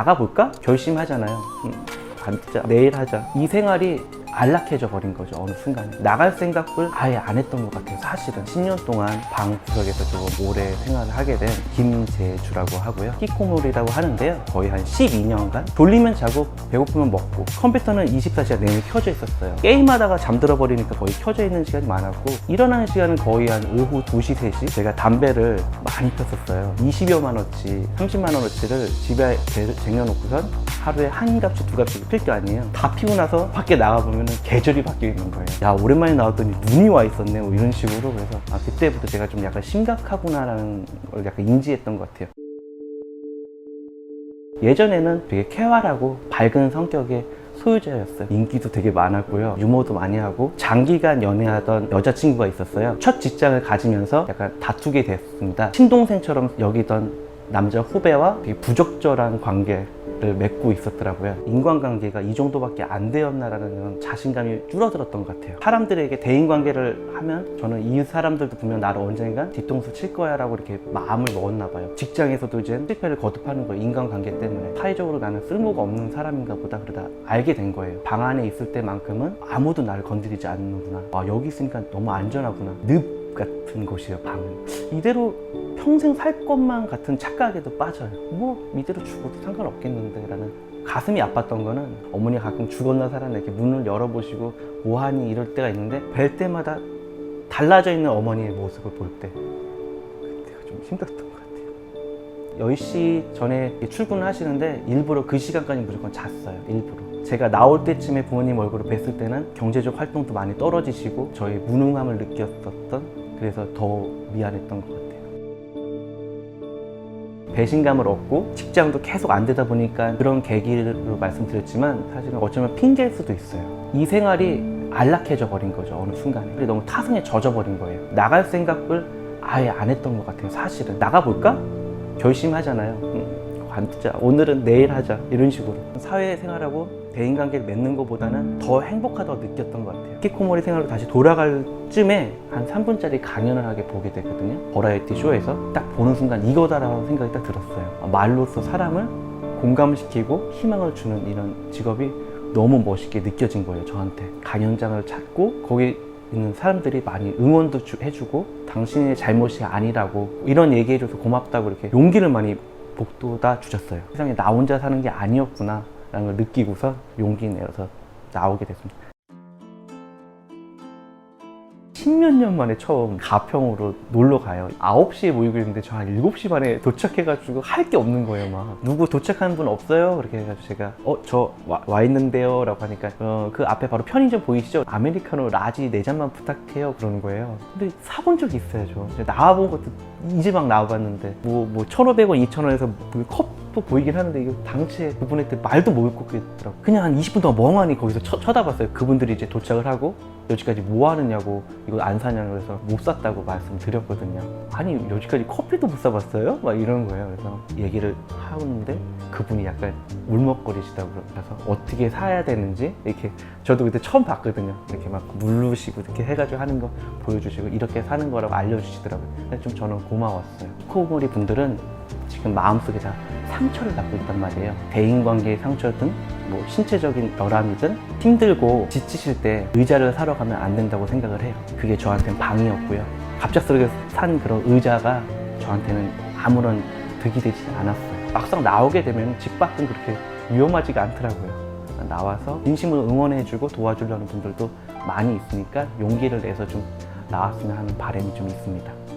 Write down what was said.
나가볼까? 결심하잖아요. 음, 안 뜨자. 내일 하자. 이 생활이 안락해져 버린 거죠 어느 순간에. 나갈 생각을 아예 안 했던 것 같아요. 사실은 10년 동안 방 구석에서 조금 오래 생활을 하게 된 김재주라고 하고요. 히코몰이라고 하는데요. 거의 한 12년간 졸리면 자고 배고프면 먹고 컴퓨터는 24시간 내내 켜져 있었어요. 게임하다가 잠들어 버리니까 거의 켜져 있는 시간이 많았고 일어나는 시간은 거의 한 오후 2시 3시 제가 담배를 많이 폈었어요. 20여만 원치 30만 원어치를 집에 쟁- 쟁여놓고선 하루에 한 값씩 두 값씩 필 게 아니에요. 다 피고 나서 밖에 나가보면 계절이 바뀌어 있는 거예요 야 오랜만에 나왔더니 눈이 와 있었네 뭐 이런 식으로 그래서 아, 그때부터 제가 좀 약간 심각하구나라는 걸 약간 인지했던 것 같아요 예전에는 되게 쾌활하고 밝은 성격의 소유자였어요. 인기도 되게 많았고요. 유머도 많이 하고 장기간 연애하던 여자친구가 있었어요. 첫 직장을 가지면서 약간 다투게 됐습니다. 친동생처럼 여기던 남자 후배와 되게 부적절한 관계 를 맺고 있었더라고요. 인간관계가 이 정도밖에 안 되었나라는 자신감이 줄어들었던 것 같아요. 사람들에게 대인관계를 하면 저는 이 사람들도 분명 나를 언젠간 뒤통수 칠 거야 라고 이렇게 마음을 먹었나 봐요. 직장에서도 이제 실패를 거듭하는 거예요. 인간관계 때문에. 사회적으로 나는 쓸모가 없는 사람인가 보다 그러다 알게 된 거예요. 방 안에 있을 때만큼은 아무도 나를 건드리지 않는구나. 아, 여기 있으니까 너무 안전하구나. 늪 같은 곳이에요, 방은. 이대로 평생 살 것만 같은 착각에도 빠져요. 뭐 이대로 죽어도 상관없겠는데 라는 가슴이 아팠던 거는 어머니가 가끔 죽었나 살았나 이렇게 문을 열어보시고 뭐하니 이럴 때가 있는데 뵐 때마다 달라져 있는 어머니의 모습을 볼 때 그때가 좀 힘들었던 것 같아요. 10시 전에 출근을 하시는데 일부러 그 시간까지 무조건 잤어요. 일부러. 제가 나올 때쯤에 부모님 얼굴을 뵀을 때는 경제적 활동도 많이 떨어지시고 저희 무능함을 느꼈었던 그래서 더 미안했던 것 같아요. 배신감을 얻고 직장도 계속 안 되다 보니까 그런 계기로 말씀드렸지만 사실은 어쩌면 핑계일 수도 있어요. 이 생활이 안락해져 버린 거죠 어느 순간에. 그게 너무 타성에 젖어 버린 거예요. 나갈 생각을 아예 안 했던 것 같아요. 사실은 나가볼까? 결심하잖아요. 음, 관두자. 오늘은 내일 하자. 이런 식으로 사회생활하고 대인관계를 맺는 것보다는 더 행복하다고 느꼈던 것 같아요. 키코모리 생활로 다시 돌아갈 쯤에 한 3분짜리 강연을 하게 보게 되거든요. 버라이어티 쇼에서 딱 보는 순간 이거다라는 생각이 딱 들었어요. 아, 말로써 사람을 공감시키고 희망을 주는 이런 직업이 너무 멋있게 느껴진 거예요. 저한테 강연장을 찾고 거기 있는 사람들이 많이 응원도 주- 해주고 당신의 잘못이 아니라고 이런 얘기해줘서 고맙다고 이렇게 용기를 많이 복돋아 주셨어요. 세상에 나 혼자 사는 게 아니었구나 라는 걸 느끼고서 용기 내어서 나오게 됐습니다. 십몇 년 만에 처음 가평으로 놀러 가요. 9시에 모이고 있는데 저 한 7시 반에 도착해가지고 할 게 없는 거예요, 막. 누구 도착하는 분 없어요? 그렇게 해가지고 제가, 어, 저 와 있는데요? 라고 하니까, 어, 그 앞에 바로 편의점 보이시죠? 아메리카노 라지 4잔만 부탁해요. 그러는 거예요. 근데 사본 적이 있어요, 저. 나와본 것도 이제 막 나와봤는데, 뭐, 뭐, 1,500원, 2,000원에서 뭐 컵도 보이긴 하는데, 이거 당시에 그분한테 말도 못 읽겠더라고. 그냥 한 20분 동안 멍하니 거기서 쳐, 쳐다봤어요. 그분들이 이제 도착을 하고, 여기까지 뭐 하느냐고 이거 안 사냐고 그래서 못 샀다고 말씀드렸거든요. 아니 여기까지 커피도 못 사봤어요? 막 이러는 거예요. 그래서 얘기를 하는데 그분이 약간 울먹거리시다고 그래서 어떻게 사야 되는지 이렇게 저도 그때 처음 봤거든요. 이렇게 막 누르시고 이렇게 해가지고 하는 거 보여주시고 이렇게 사는 거라고 알려주시더라고요. 근데 좀 저는 고마웠어요. 코모리 분들은 지금 마음속에 다 상처를 갖고 있단 말이에요. 대인관계의 상처든 뭐 신체적인 결함이든 힘들고 지치실 때 의자를 사러 가면 안 된다고 생각을 해요. 그게 저한테는 방이었고요. 갑작스럽게 산 그런 의자가 저한테는 아무런 득이 되지 않았어요. 막상 나오게 되면 집 밖은 그렇게 위험하지가 않더라고요. 나와서 진심으로 응원해주고 도와주려는 분들도 많이 있으니까 용기를 내서 좀 나왔으면 하는 바람이 좀 있습니다.